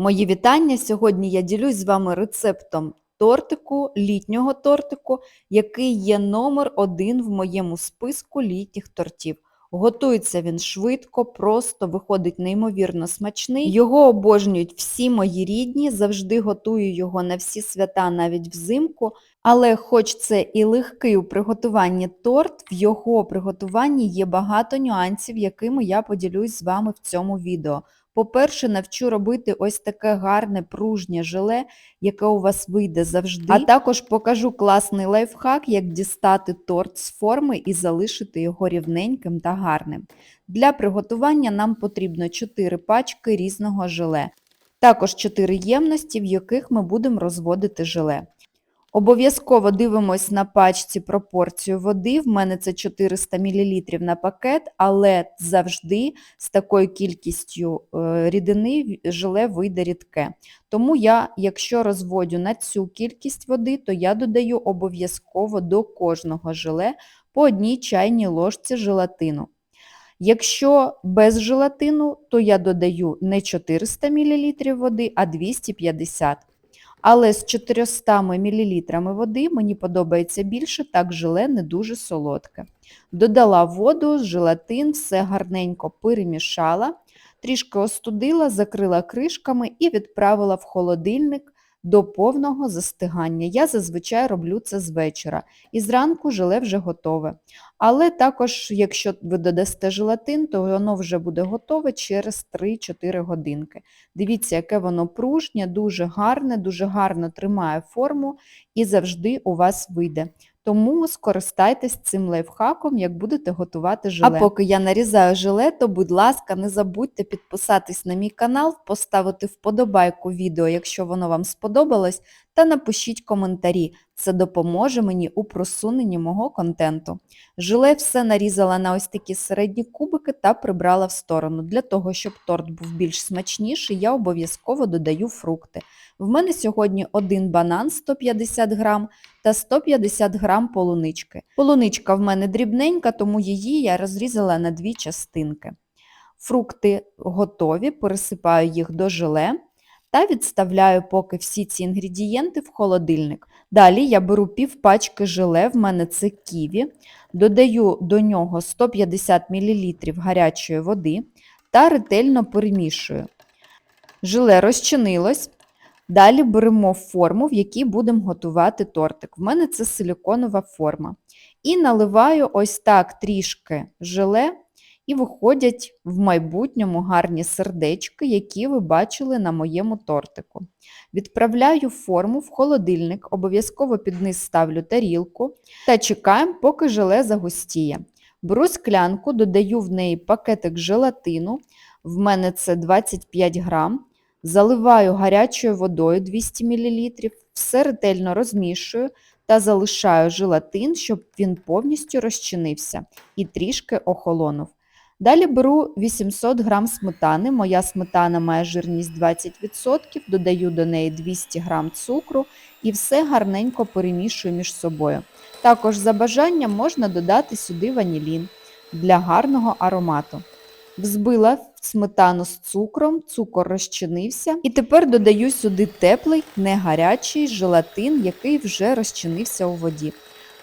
Мої вітання! Сьогодні я ділюсь з вами рецептом тортику, літнього тортику, який є номер один в моєму списку літніх тортів. Готується він швидко, просто виходить неймовірно смачний. Його обожнюють всі мої рідні, завжди готую його на всі свята, навіть взимку. Але хоч це і легкий у приготуванні торт, в його приготуванні є багато нюансів, якими я поділюсь з вами в цьому відео. По-перше, навчу робити ось таке гарне пружнє желе, яке у вас вийде завжди. А також покажу класний лайфхак, як дістати торт з форми і залишити його рівненьким та гарним. Для приготування нам потрібно 4 пачки різного желе, також 4 ємності, в яких ми будемо розводити желе. Обов'язково дивимось на пачці пропорцію води. В мене це 400 мл на пакет, але завжди з такою кількістю е, рідини желе вийде рідке. Тому я, якщо розводю на цю кількість води, то я додаю обов'язково до кожного желе по одній чайній ложці желатину. Якщо без желатину, то я додаю не 400 мл води, а 250 мл. Але з 400 мл води мені подобається більше, так желе не дуже солодке. Додала воду, желатин, все гарненько перемішала, трішки остудила, закрила кришками і відправила в холодильник до повного застигання. Я зазвичай роблю це з вечора. І зранку желе вже готове. Але також, якщо ви додасте желатин, то воно вже буде готове через 3-4 годинки. Дивіться, яке воно пружнє, дуже гарне, дуже гарно тримає форму і завжди у вас вийде. Тому скористайтесь цим лайфхаком, як будете готувати желе. А поки я нарізаю желе, то, будь ласка, не забудьте підписатись на мій канал, поставити вподобайку відео, якщо воно вам сподобалось, та напишіть коментарі. Це допоможе мені у просуненні мого контенту. Желе все нарізала на ось такі середні кубики та прибрала в сторону. Для того, щоб торт був більш смачніший, я обов'язково додаю фрукти. В мене сьогодні один банан 150 грам та 150 грам полунички. Полуничка в мене дрібненька, тому її я розрізала на дві частинки. Фрукти готові, пересипаю їх до желе та відставляю поки всі ці інгредієнти в холодильник. Далі я беру пів пачки желе, в мене це ківі, додаю до нього 150 мл гарячої води та ретельно перемішую. Желе розчинилось. Далі беремо форму, в якій будемо готувати тортик. В мене це силіконова форма. І наливаю ось так трішки желе, і виходять в майбутньому гарні сердечки, які ви бачили на моєму тортику. Відправляю форму в холодильник, обов'язково під низ ставлю тарілку та чекаємо, поки желе загустіє. Беру склянку, додаю в неї пакетик желатину, в мене це 25 грам. Заливаю гарячою водою 200 мл, все ретельно розмішую та залишаю желатин, щоб він повністю розчинився і трішки охолонув. Далі беру 800 г сметани, моя сметана має жирність 20%, додаю до неї 200 г цукру і все гарненько перемішую між собою. Також за бажанням можна додати сюди ванілін для гарного аромату. Взбила сметану з цукром, цукор розчинився. І тепер додаю сюди теплий, не гарячий желатин, який вже розчинився у воді.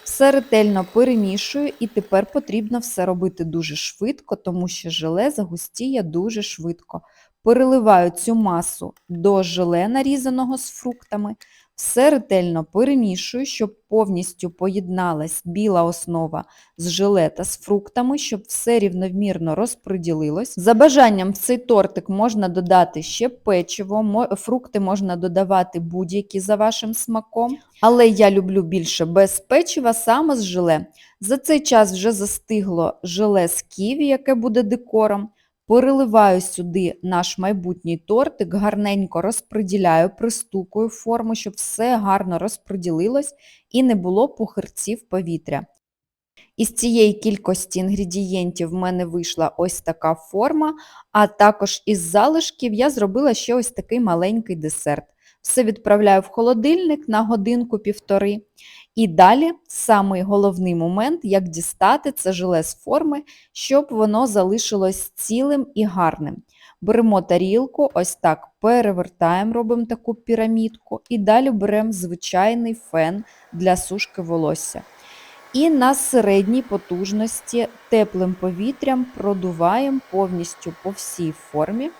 Все ретельно перемішую і тепер потрібно все робити дуже швидко, тому що желе загустіє дуже швидко. Переливаю цю масу до желе, нарізаного з фруктами, все ретельно перемішую, щоб повністю поєдналась біла основа з желе та з фруктами, щоб все рівномірно розподілилось. За бажанням в цей тортик можна додати ще печиво, фрукти можна додавати будь-які за вашим смаком. Але я люблю більше без печива, саме з желе. За цей час вже застигло желе з ківі, яке буде декором. Переливаю сюди наш майбутній тортик, гарненько розподіляю, пристукую форму, щоб все гарно розподілилось і не було пухирців повітря. Із цієї кількості інгредієнтів в мене вийшла ось така форма, а також із залишків я зробила ще ось такий маленький десерт. Все відправляю в холодильник на годинку-півтори. І далі самий головний момент, як дістати це желе з форми, щоб воно залишилось цілим і гарним. Беремо тарілку, ось так перевертаємо, робимо таку пірамідку і далі беремо звичайний фен для сушки волосся. І на середній потужності теплим повітрям продуваємо повністю по всій формі.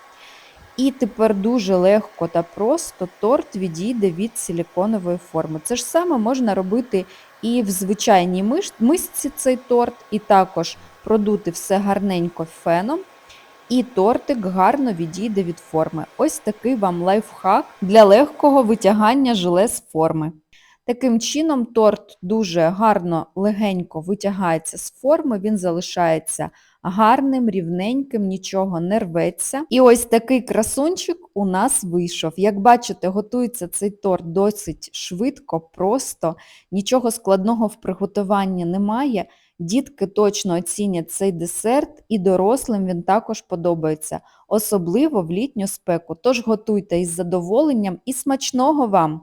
І тепер дуже легко та просто торт відійде від силіконової форми. Це ж саме можна робити і в звичайній мисці цей торт, і також продути все гарненько феном. І тортик гарно відійде від форми. Ось такий вам лайфхак для легкого витягання желе з форми. Таким чином, торт дуже гарно, легенько витягається з форми, він залишається гарним, рівненьким, нічого не рветься. І ось такий красунчик у нас вийшов. Як бачите, готується цей торт досить швидко, просто, нічого складного в приготуванні немає. Дітки точно оцінять цей десерт, і дорослим він також подобається, особливо в літню спеку. Тож готуйте із задоволенням і смачного вам!